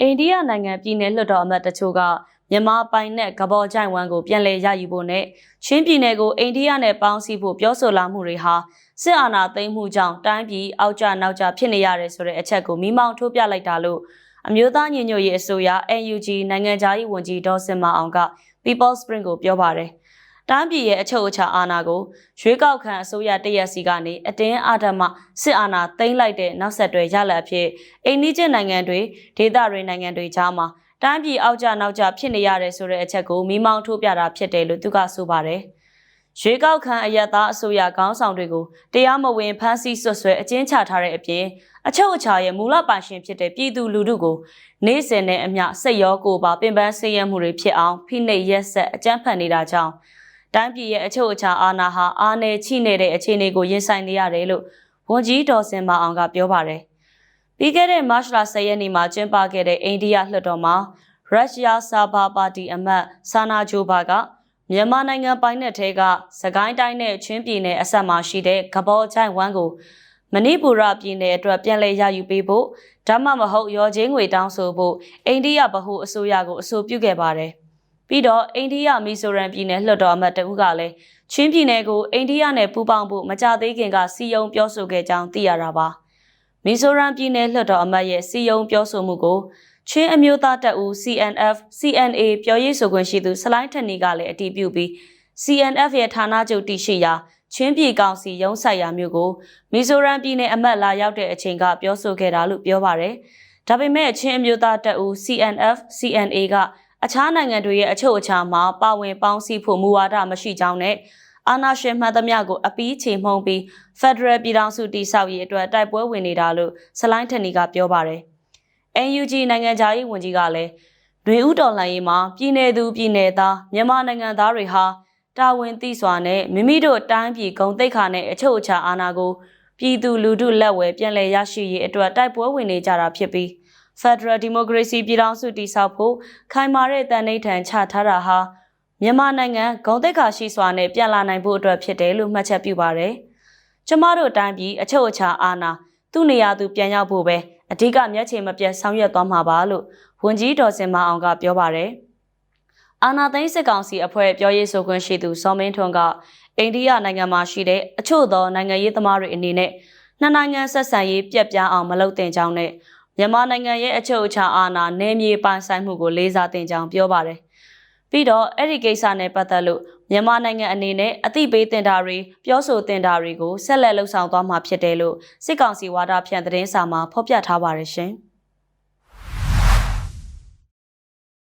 အိန္ဒိယနိုင်ငံပြည်내လွှတ်တော်အမတ်တချို့ကမြန်မာပိုင်နဲ့ကဘော်ကြိုင်ဝမ်ကိုပြန်လည်ရယူဖို့နဲ့ချင်းပြည်နယ်ကိုအိန္ဒိယနဲ့ပေါင်းစည်းဖို့ပြောဆိုလာမှုတွေဟာစစ်အာဏာသိမ်းမှုကြောင့်တိုင်းပြည်အောက်ကျနောက်ကျဖြစ်နေရတယ်ဆိုတဲ့အချက်ကိုမိမောင်းထိုးပြလိုက်တာလို့အမျိုးသားညီညွတ်ရေးအစိုးရ NUG နိုင်ငံသားရေးဝန်ကြီးဒေါ်စင်မအောင်က People Spring ကိုပြောပါတယ်။ တိုင်းပြည်ရဲ့အချုပ်အခြာအာဏာကိုရွေးကောက်ခံအစိုးရတရက်စီကနေအတင်းအဓမ္မစစ်အာဏာသိမ်းလိုက်တဲ့နောက်ဆက်တွဲရလဒ်အဖြစ်အိန္ဒိယနိုင်ငံတွေဒေသတွေနိုင်ငံတွေကြားမှာတိုင်းပြည်အောက်ကျနောက်ကျဖြစ်နေရတယ်ဆိုတဲ့အချက်ကိုမိမောင်းထိုးပြတာဖြစ်တယ်လို့သူကဆိုပါတယ်။ရွေးကောက်ခံအယက်သားအစိုးရခေါင်းဆောင်တွေကိုတရားမဝင်ဖမ်းဆီးဆွဆွဲအကျဉ်းချထားတဲ့အပြင်အချုပ်အခြာရဲ့မူလပိုင်ရှင်ဖြစ်တဲ့ပြည်သူလူထုကိုနေ့စဉ်နဲ့အမျှစိတ်ရောကိုယ်ပါပင်ပန်းဆင်းရဲမှုတွေဖြစ်အောင်ဖိနှိပ်ရက်ဆက်အကြမ်းဖက်နေတာကြောင့် တိုင်းပြည်ရဲ့အချုပ်အခြာအာဏာဟာအာဏာချိနေတဲ့အခြေအနေကိုရင်ဆိုင်နေရတယ်လို့ဝန်ကြီးဒေါ်စင်မအောင်ကပြောပါတယ်။ပြီးခဲ့တဲ့မတ်လ10ရက်နေ့မှာကျင်းပခဲ့တဲ့အိန္ဒိယလွှတ်တော်မှာရုရှားစာဘာပါတီအမတ်ဆာနာဂျိုဘာကမြန်မာနိုင်ငံပိုင်းနယ်ထဲကစကိုင်းတိုင်းနဲ့ချင်းပြည်နယ်အဆက်မှာရှိတဲ့ကဘောချိုင်ဝမ်ကိုမဏိပူရပြည်နယ်အတွက်ပြန်လည်ရယူပေးဖို့ဓမ္မမဟုတ်ရောချင်းငွေတောင်းဆိုဖို့အိန္ဒိယဗဟိုအစိုးရကိုအဆိုပြုခဲ့ပါတယ်။ ပြီးတော့အိန္ဒိယမီဆိုရန်ပြည်နယ်လွှတ်တော်အမတ်တဦးကလည်းချင်းပြည်နယ်ကိုအိန္ဒိယနဲ့ပူးပေါင်းဖို့မကြသေးခင်ကစီယုံပြောဆိုခဲ့ကြောင်းသိရတာပါ။မီဆိုရန်ပြည်နယ်လွှတ်တော်အမတ်ရဲ့စီယုံပြောဆိုမှုကိုချင်းအမျိုးသားတပ်ဦး CNF CNA ပြောရေးဆိုခွင့်ရှိသူဆလိုင်းထန်နီကလည်းအတည်ပြုပြီး CNF ရဲ့ဌာနချုပ်တည်ရှိရာချင်းပြည်ကောင်စီရုံးဆိုင်ရာမျိုးကိုမီဇိုရမ်ပြည်နယ်အမတ်လာရောက်တဲ့အချိန်ကပြောဆိုခဲ့တာလို့ပြောပါရယ်။ဒါပေမဲ့ချင်းအမျိုးသားတပ်ဦး CNF CNA က အခြားနိုင်ငံတွေရဲ့အချုပ်အခြာမှာပါဝင်ပေါင်းစည်းဖို့မူဝါဒမရှိကြောင်းနဲ့အာဏာရှင်မှန်သမျှကိုအပီးချေမှုန်းပြီး Federal ပြည်ထောင်စုတည်ဆောက်ရေးအတွက်တိုက်ပွဲဝင်နေတာလို့ဆလိုင်းထန်နီကပြောပါရယ်။ NUG နိုင်ငံသားရေးဝန်ကြီးကလည်းတွင်ဥတော်လှန်ရေးမှာပြည်내သူပြည်내သားမြန်မာနိုင်ငံသားတွေဟာတာဝန်သိစွာနဲ့မိမိတို့တိုင်းပြည်ဂုံတိတ်ခါနဲ့အချုပ်အခြာအာဏာကိုပြည်သူလူထုလက်ဝဲပြန်လည်ရရှိရေးအတွက်တိုက်ပွဲဝင်နေကြတာဖြစ်ပြီး Federal Democracy ပြည်ထောင်စုတည်ဆောက်ဖို့ခိုင်မာတဲ့တန်ဋိဌာန်ချထားတာဟာမြန်မာနိုင်ငံဂုံတိတ်ခါရှိစွာနဲ့ပြန်လာနိုင်ဖို့အတွက်ဖြစ်တယ်လို့မှတ်ချက်ပြုပါတယ်။ကျမတို့တိုင်းပြည်အချုပ်အခြာအာဏာသူ့နေရာသူပြန်ရောက်ဖို့ပဲအဓိကမျက်ခြေမပြတ်ဆောင်ရွက်သွားမှာပါလို့ဝန်ကြီးဒေါ်စင်မအောင်ကပြောပါတယ်။အာနာသိန်းစစ်ကောင်စီအဖွဲ့ပြောရေးဆိုခွင့်ရှိသူစောမင်းထွန်းကအိန္ဒိယနိုင်ငံမှာရှိတဲ့အချို့သောနိုင်ငံရေးသမားတွေအနေနဲ့နှစ်နိုင်ငံဆက်ဆံရေးပြက်ပြားအောင်မလုပ်တင်ကြောင်းနဲ့ မြန်မာနိုင်ငံရဲ့အချုပ်အခြာအာဏာနယ်မြေပိုင်ဆိုင်မှုကိုလေးစားတင်ကြောင်းပြောပါတယ်။ပြီးတော့အဲ့ဒီကိစ္စနဲ့ပတ်သက်လို့မြန်မာနိုင်ငံအနေနဲ့အသိပေးတင်တာတွေပြောဆိုတင်တာတွေကိုဆက်လက်လှုပ်ဆောင်သွားမှာဖြစ်တယ်လို့စစ်ကောင်စီဝါဒဖြန့်သတင်းစာမှာဖော်ပြထားပါတယ်ရှင်။